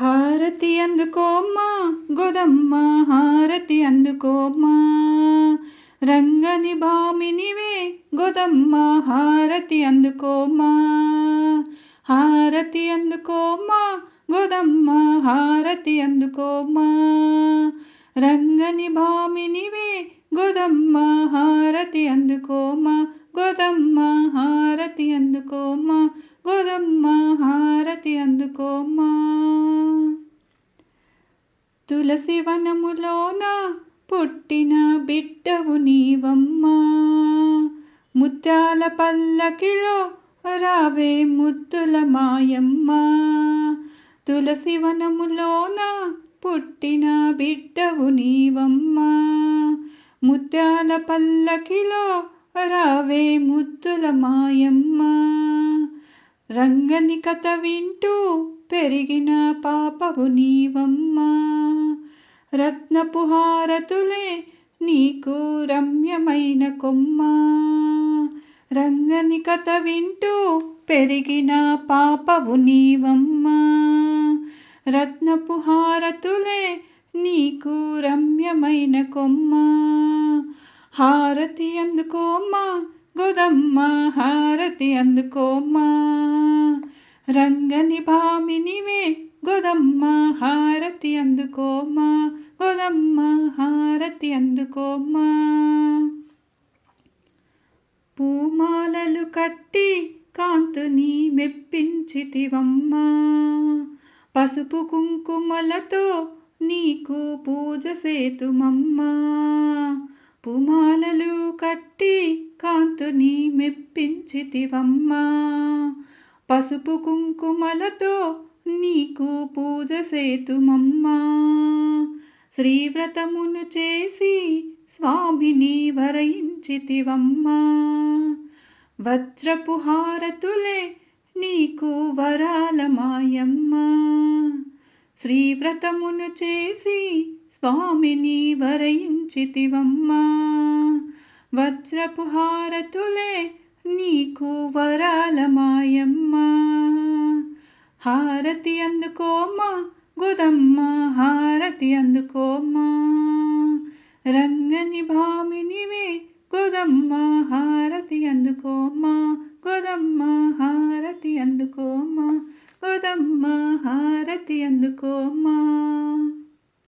హారతి అందుకోమ్మా గోదమ్మ హారతి అందుకోమ్మా. రంగని భామినివే గోదమ్మ హారతి అందుకోమ్మా. హారతి అందుకోమ్మా గోదమ్మ హారతి అందుకోమ్మా. రంగని భామినివే గోదమ్మ హారతి అందుకోమ్మా. అందుకోమ్మా గోదమ్మ హారతి అందుకోమ్మా తులసి వనములోన పుట్టిన బిడ్డవు నీవమ్మా. ముత్యాల పల్లకిలో రావే ముద్దుల మాయమ్మ. తులసి వనములోన పుట్టిన బిడ్డవు నీవమ్మా. ముత్యాల పల్లకిలో రావే ముద్దుల మాయమ్మ. రంగని కథ వింటూ పెరిగిన పాపవు నీవమ్మా. రత్నపు హారతులే నీకు రమ్యమైన కొమ్మ. రంగని కథ వింటూ పెరిగిన పాపవు నీవమ్మా. రత్నపు హారతులే నీకు రమ్యమైన కొమ్మ. హారతి అందుకోమ్మా గోదమ్మ హారతి అందుకోమ్మా. రంగని భామినివే గోదమ్మ హారతి అందుకోమ్మా గోదమ్మ హారతి అందుకోమ్మా. పూమాలలు కట్టి కాంతుని మెప్పించితివమ్మా. పసుపు కుంకుమలతో నీకు పూజ సేతుమమ్మా. పుమాలలు కట్టి కాంతుని మెప్పించితివమ్మా పసుపు కుంకుమలతో నీకు పూజ సేతుమమ్మా. శ్రీవ్రతమును చేసి స్వామిని వరయించితివమ్మా. వజ్రపు హారతులే నీకు వరాల మాయమ్మా శ్రీవ్రతమును చేసి స్వామిని వరయించితివమ్మా. వజ్రపు హారతులే నీకు వరాల మాయమ్మా హారతి అందుకోమా గుదమ్మ హారతి అందుకోమా రంగని భామినివే గుదమ్మ హారతి అందుకోమా గుదమ్మ హారతి అందుకో గోదమ్మ హారతి అందుకోమ్మా